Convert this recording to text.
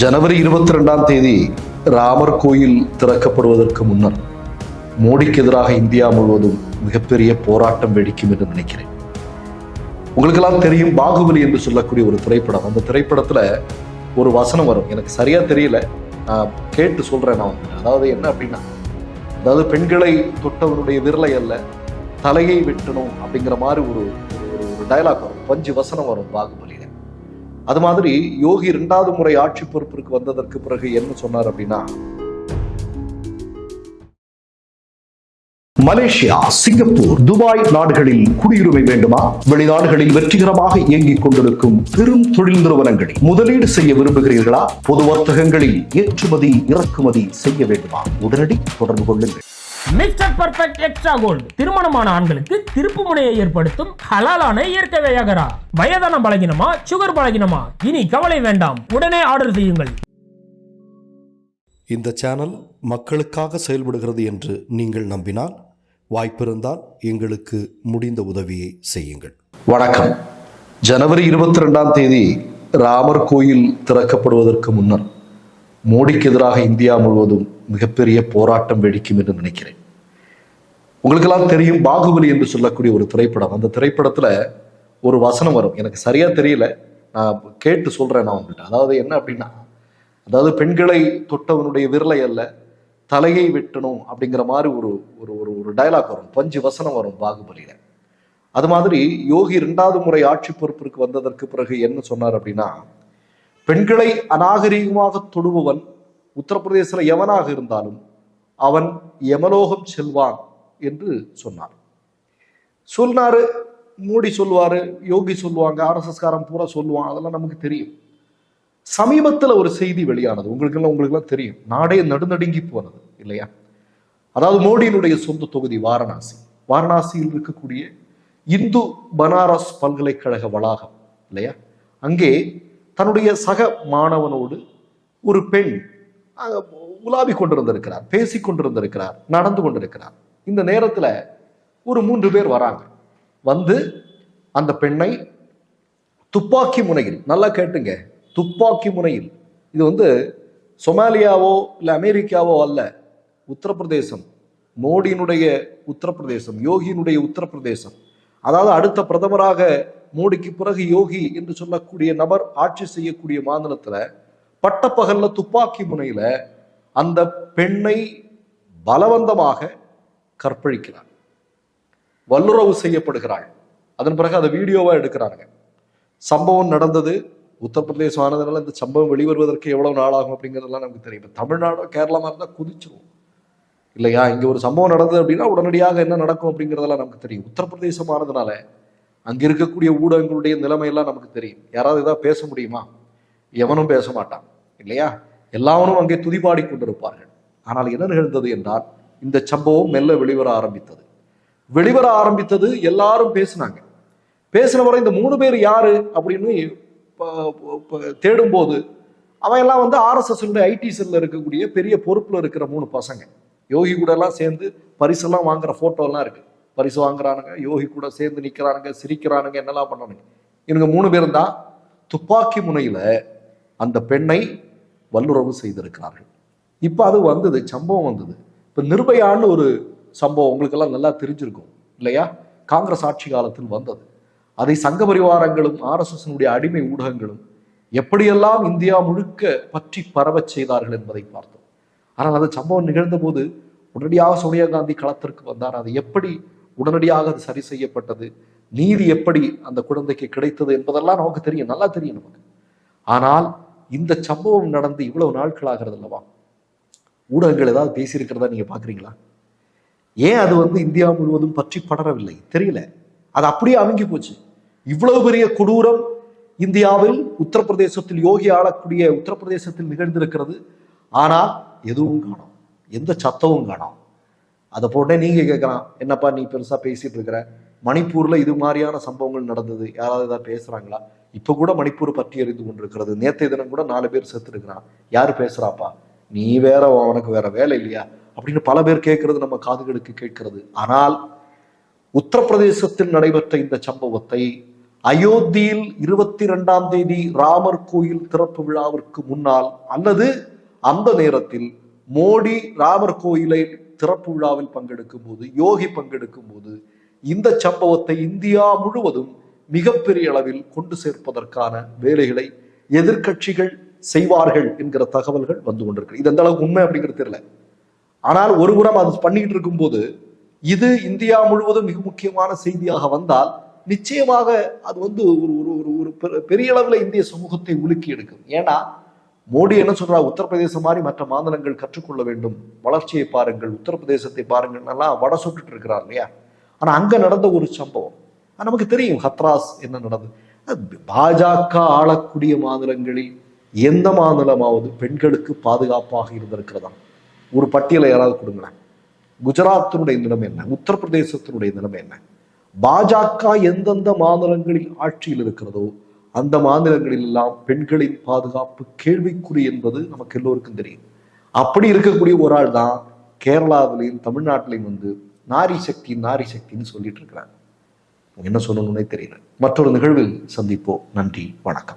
ஜனவரி இருபத்தி ரெண்டாம் தேதி ராமர் கோயில் திறக்கப்படுவதற்கு முன்னர் மோடிக்கு எதிராக இந்தியா முழுவதும் மிகப்பெரிய போராட்டம் வெடிக்கும் என்று நினைக்கிறேன். உங்களுக்கெல்லாம் தெரியும் பாகுபலி என்று சொல்லக்கூடிய ஒரு திரைப்படம். அந்த திரைப்படத்தில் ஒரு வசனம் வரும். எனக்கு சரியாக தெரியல. நான் கேட்டு சொல்கிறேன் நான் வந்து அதாவது என்ன அப்படின்னா அதாவது பெண்களை தொட்டவனுடைய விரலை அல்ல தலையை வெட்டணும் அப்படிங்கிற மாதிரி ஒரு ஒரு டைலாக் டயலாக் வரும். பஞ்சு வசனம் வரும் பாகுபலி அது மாதிரி யோகி இரண்டாவது முறை ஆட்சி பொறுப்பிற்கு வந்ததற்கு பிறகு என்ன சொன்னார் அப்படின்னா மலேசியா சிங்கப்பூர் துபாய் நாடுகளில் குடியுரிமை வேண்டுமா? வெளிநாடுகளில் வெற்றிகரமாக இயங்கிக் கொண்டிருக்கும் பெரும் தொழில் நிறுவனங்களில் முதலீடு செய்ய விரும்புகிறீர்களா? பொது வர்த்தகங்களில் ஏற்றுமதி இறக்குமதி செய்ய வேண்டுமா? உடனடி தொடர்பு கொள்ளுங்கள். மிஸ்டர் பர்ஃபெக்ட் எக்ஸ்ட்ரா கோல்டு திருமணமான ஆண்களுக்கு திருப்பு முனையை ஏற்படுத்தும் ஹலாலான இயற்கை வியாகரா. வயதான பலகினமா சுகர் பலகினமா? இனி கவலை வேண்டாம். உடனே ஆர்டர் செய்யுங்கள். இந்த சேனல் மக்களுக்காக செயல்படுகிறது என்று நீங்கள் நம்பினால் வாய்ப்பிருந்தால் எங்களுக்கு முடிந்த உதவியை செய்யுங்கள். வணக்கம். ஜனவரி இருபத்தி ரெண்டாம் தேதி ராமர் கோயில் திறக்கப்படுவதற்கு முன்னர் மோடிக்கு எதிராக இந்தியா முழுவதும் மிகப்பெரிய போராட்டம் வெடிக்கும் என்று நினைக்கிறேன். உங்களுக்கெல்லாம் தெரியும் பாகுபலி என்று சொல்லக்கூடிய ஒரு திரைப்படம். அந்த திரைப்படத்துல ஒரு வசனம் வரும். எனக்கு சரியா தெரியல. நான் கேட்டு சொல்றேன் நான் உங்கள்கிட்ட அதாவது என்ன அப்படின்னா அதாவது பெண்களை தொட்டவனுடைய விரலை அல்ல தலையை வெட்டணும் அப்படிங்கிற மாதிரி ஒரு ஒரு ஒரு ஒரு டயலாக் வரும். பஞ்சு வசனம் வரும் பாகுபலியில. அது மாதிரி யோகி ரெண்டாவது முறை ஆட்சி பொறுப்பிற்கு வந்ததற்கு பிறகு என்ன சொன்னார் அப்படின்னா பெண்களை அநாகரீகமாக தொடுபவன் உத்தரப்பிரதேசில் எவனாக இருந்தாலும் அவன் யமலோகம் செல்வான். என்று சொன்னார். சொன்னாரு மோடி சொல்லுவாரு யோகி சொல்லுவாங்க ஆர்எஸ்எஸ் காரன் பூரா சொல்லுவான் அதெல்லாம் நமக்கு தெரியும். சமீபத்தில் ஒரு செய்தி வெளியானது உங்களுக்கெல்லாம் உங்களுக்கெல்லாம் தெரியும். நாடே நடுநடுங்கி போனது இல்லையா? அதாவது மோடியினுடைய சொந்த தொகுதி வாரணாசி. வாரணாசியில் இருக்கக்கூடிய இந்து பனாரஸ் பல்கலைக்கழக வளாகம் இல்லையா? அங்கே தன்னுடைய சக மாணவனோடு ஒரு பெண் உலாவி கொண்டிருந்திருக்கிறார் பேசி கொண்டிருந்திருக்கிறார் நடந்து கொண்டிருக்கிறார். இந்த நேரத்தில் ஒரு மூன்று பேர் வராங்க. வந்து அந்த பெண்ணை துப்பாக்கி முனையில் நல்லா கேட்டுங்க துப்பாக்கி முனையில். இது வந்து சொமாலியாவோ இல்லை அமெரிக்காவோ அல்ல உத்தரப்பிரதேசம். மோடியினுடைய உத்தரப்பிரதேசம் யோகியினுடைய உத்தரப்பிரதேசம். அதாவது அடுத்த பிரதமராக மோடிக்கு பிறகு யோகி என்று சொல்லக்கூடிய நபர் ஆட்சி செய்யக்கூடிய மாநிலத்தில் பட்டப்பகல்ல துப்பாக்கி முனையில் அந்த பெண்ணை பலவந்தமாக கற்பழிக்கிறார். வல்லுறவு செய்யப்படுகிறாள். அதன் பிறகு அதை வீடியோவா எடுக்கிறாங்க சம்பவம் நடந்தது. உத்தரப்பிரதேசம் ஆனதுனால இந்த சம்பவம் வெளிவருவதற்கு எவ்வளவு நாள் ஆகும் அப்படிங்கிறதெல்லாம் நமக்கு தெரியும். இப்போ தமிழ்நாடோ கேரளமா இருந்தால் குதிச்சிருவோம். இல்லையா? இங்கே ஒரு சம்பவம் நடந்தது அப்படின்னா உடனடியாக என்ன நடக்கும் அப்படிங்கிறதெல்லாம் நமக்கு தெரியும். உத்தரப்பிரதேசம் ஆனதுனால அங்கே இருக்கக்கூடிய ஊடகங்களுடைய நிலைமையெல்லாம் நமக்கு தெரியும். யாராவது ஏதாவது பேச முடியுமா? எவனும் பேச மாட்டான். இல்லையா? எல்லாவனும் அங்கே துதிபாடி கொண்டிருப்பார்கள். ஆனால் என்ன நிகழ்ந்தது என்றால் இந்த சம்பவம் மெல்ல வெளிவர ஆரம்பித்தது. வெளிவர ஆரம்பித்தது எல்லாரும் பேசினாங்க. பேசின வரை இந்த மூணு பேர் யாரு அப்படின்னு ப- தேடும்போது அவன் எல்லாம் வந்து ஆர்எஸ்எஸ் ஐடி செல்ல இருக்கக்கூடிய பெரிய பொறுப்புல இருக்கிற மூணு பசங்க. யோகி கூட எல்லாம் சேர்ந்து பரிசெல்லாம் வாங்குற போட்டோ எல்லாம் இருக்கு. பரிசு வாங்குறானுங்க யோகி கூட சேர்ந்து நிக்கிறானுங்க சிரிக்கிறானுங்க என்னெல்லாம் பண்ணானுங்க. இவங்க மூணு பேரும் தான் துப்பாக்கி முனையில அந்த பெண்ணை வல்லுறவு செய்திருக்கிறார்கள். இப்ப அது வந்தது சம்பவம் வந்தது. இப்போ நிர்பயான்னு ஒரு சம்பவம் உங்களுக்கெல்லாம் நல்லா தெரிஞ்சிருக்கும் இல்லையா? காங்கிரஸ் ஆட்சி காலத்தில் வந்தது. அதை சங்க பரிவாரங்களும் ஆர்எஸ்எஸ்னுடைய அடிமை ஊடகங்களும் எப்படியெல்லாம் இந்தியா முழுக்க பற்றி பரவச் செய்தார்கள் என்பதை பார்த்தோம். ஆனால் அந்த சம்பவம் நிகழ்ந்த போது உடனடியாக சோனியா காந்தி களத்திற்கு வந்தார். அது எப்படி உடனடியாக அது சரி செய்யப்பட்டது? நீதி எப்படி அந்த குழந்தைக்கு கிடைத்தது என்பதெல்லாம் நமக்கு தெரியும். நல்லா தெரியும் நமக்கு. ஆனால் இந்த சம்பவம் நடந்து இவ்வளவு நாட்கள் ஆகிறது அல்லவா? ஊடகங்கள் ஏதாவது பேசியிருக்கிறதா நீங்க பாக்குறீங்களா? ஏன் அது வந்து இந்தியா முழுவதும் பற்றி படரவில்லை? தெரியல. அது அப்படியே அமுங்கி போச்சு. இவ்வளவு பெரிய கொடூரம் இந்தியாவில் உத்தரப்பிரதேசத்தில் யோகி ஆளக்கூடிய உத்தரப்பிரதேசத்தில் நிகழ்ந்திருக்கிறது. ஆனால் எதுவும் காணும். எந்த சத்தமும் காணும். அதை போட்டே நீங்க கேட்கலாம். என்னப்பா நீ பெருசா பேசிட்டு இருக்கிற? மணிப்பூர்ல இது மாதிரியான சம்பவங்கள் நடந்தது. யாராவது ஏதாவது பேசுறாங்களா? இப்ப கூட மணிப்பூர் பற்றி அறிந்து கொண்டிருக்கிறது. நேற்றைய தினம் கூட நாலு பேர் செத்து இருக்கிறான் யாரு பேசுறாப்பா? நீ வேற உனக்கு வேற வேலை இல்லையா? அப்படின்னு பல பேர் கேட்கறது நம்ம காதுகளுக்கு கேட்கிறது. ஆனால் உத்தரப்பிரதேசத்தில் நடைபெற்ற இந்த சம்பவத்தை அயோத்தியில் இருபத்தி ரெண்டாம் தேதி ராமர் கோயில் திறப்பு விழாவிற்கு முன்னால் அல்லது அந்த நேரத்தில் மோடி ராமர் கோயிலை திறப்பு விழாவில் பங்கெடுக்கும் போது யோகி பங்கெடுக்கும் போது இந்த சம்பவத்தை இந்தியா முழுவதும் மிகப்பெரிய அளவில் கொண்டு சேர்ப்பதற்கான வேலைகளை எதிர்க்கட்சிகள் செய்வார்கள் என்கிற தகவல்கள் வந்து கொண்டிருக்கு. இது எந்த அளவுக்கு உண்மை அப்படிங்கிறது தெரியல. ஆனால் ஒருபுறம் அது பண்ணிட்டு இருக்கும்போது இது இந்தியா முழுவதும் மிக முக்கியமான செய்தியாக வந்தால் நிச்சயமாக அது வந்து ஒரு ஒரு ஒரு ஒரு பெ- பெரிய அளவில் இந்திய சமூகத்தை உலுக்கி எடுக்கும். ஏன்னா மோடி என்ன சொல்றா உத்தரப்பிரதேசம் மாதிரி மற்ற மாநிலங்கள் கற்றுக்கொள்ள வேண்டும். வளர்ச்சியை பாருங்கள். உத்தரப்பிரதேசத்தை பாருங்கள். எல்லாம் வட சுட்டுட்டு இருக்கிறார் இல்லையா? ஆனா அங்க நடந்த ஒரு சம்பவம். நமக்கு தெரியும். ஹத்ராஸ் என்ன நடந்தது? பாஜக ஆளக்கூடிய மாநிலங்களில் எந்த மாநிலமாவது பெண்களுக்கு பாதுகாப்பாக இருந்திருக்கிறதா? ஒரு பட்டியலை யாராவது கொடுங்களேன். குஜராத்தினுடைய நிலைமை என்ன? உத்தரப்பிரதேசத்தினுடைய நிலைமை என்ன? பாஜக எந்தெந்த மாநிலங்களில் ஆட்சியில் இருக்கிறதோ அந்த மாநிலங்களில் எல்லாம் பெண்களின் பாதுகாப்பு கேள்விக்குறி என்பது நமக்கு எல்லோருக்கும் தெரியும். அப்படி இருக்கக்கூடிய ஒரு ஆள் தான் கேரளாவிலையும் தமிழ்நாட்டிலையும் வந்து நாரி சக்தி நாரி சக்தின்னு சொல்லிட்டு இருக்கிறாங்க என்ன சொல்லணும்னே தெரியல. மற்றொரு நிகழ்வில் சந்திப்போம். நன்றி வணக்கம்.